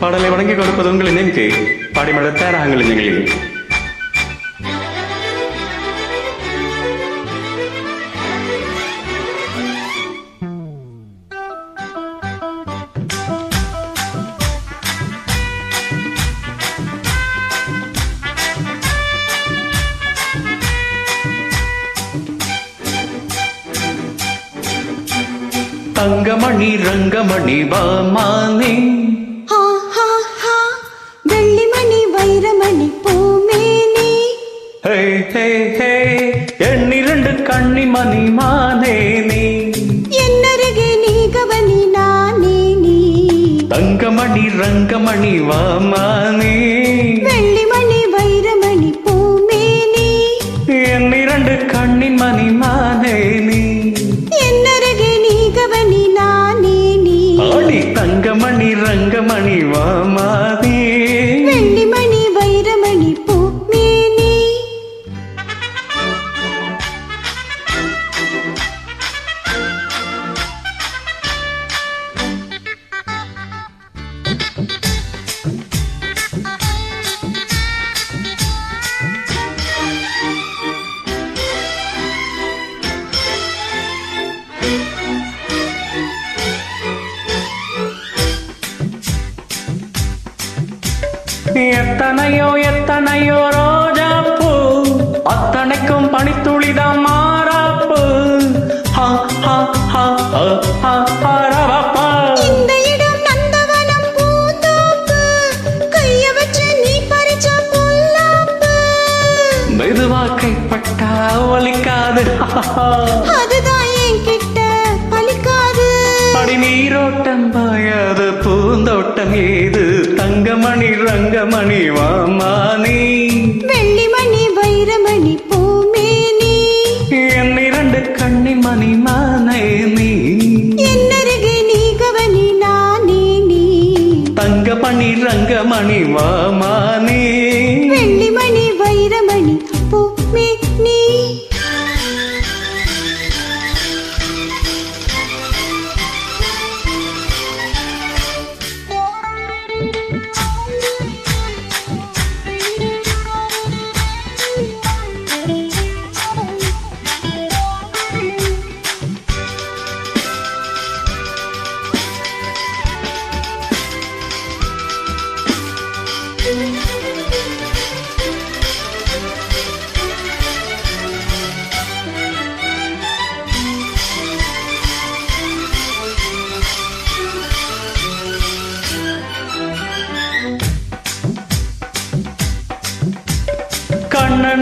பாடலை வழங்கி கொடுப்பது உங்கள் நினைக்கு பாடிமட தயாராகுங்கள் நிகழில் தங்கமணி ரங்கமணி வாமானே. ஹே ஹே ஹே எண்ணிரண்டு கண்ணிமணி மானே நீ. என்னருகே நீ கவனி நானே நீ. தங்கமணி ரங்கமணி வாமானே வெள்ளிமணி வைரமணி பூமேனி எண்ணிரண்டு கண்ணின் மணி மானே நீ. என்னருகே நீ கவனி நானே நீ. ஆடி தங்கமணி ரங்கமணி வாமானே எத்தனையோ எத்தனையோ ரோஜாப்பூ. அத்தனைக்கும் பனித்துளிதான் மாறாப்பு. ஹா ஹா ஹா ஹா ஹா ரவப்பா. மெதுவா கைப்பட்டா ஒலிக்காது. அதுதான் என்கிட்ட பலிக்காது. அடி நீரோட்டம் பாயாது பூந்தோட்டம் ஏது? தங்கமணி ரங்கமணி வாமானி. வெள்ளிமணி வைரமணி பூமேனி. என் இரண்டு கண்ணின் மணி மானே நீ என்னருகே நீ கவனி நானே நீ. தங்கமணி ரங்கமணி வாமானி.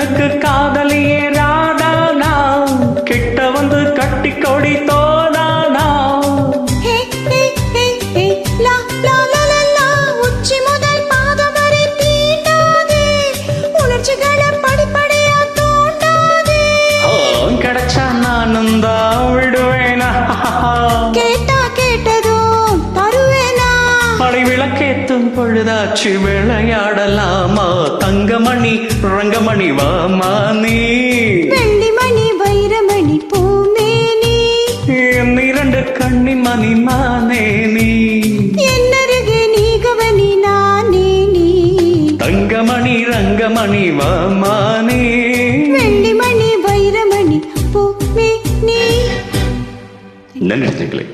கண்ணனுக்கு காதலியே ராதானா கிட்ட வந்து கட்டி கொடி தோதானா விளக்கேத்தும் பொழுதாச்சு விளையாடலாமா? தங்கமணி ரங்கமணி வாமா நீ. வெள்ளிமணி வைரமணி பூமேனி. என் இரண்டு கண்ணின் மணி மானே நீ. என்னருகே நீ கவனி நானே நீ. தங்கமணி ரங்கமணி வாமா நீ. வெள்ளிமணி வைரமணி பூமேனி நன்றி